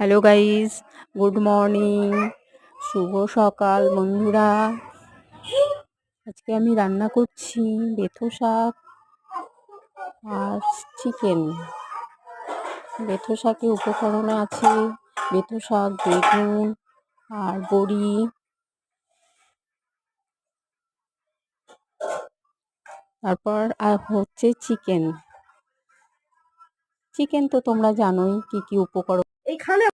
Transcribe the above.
Hello guys good morning শুভ সকাল, বন্ধুরা। আজকে আমি রান্না করছি বেথো শাক আর চিকেন বেথো শাকে উপকরণে আছে বেথো শাক, বেগুন আর বড়ি। তারপর আর হচ্ছে চিকেন চিকেন তো তোমরা জানোই কি কি উপকরণ এইখানে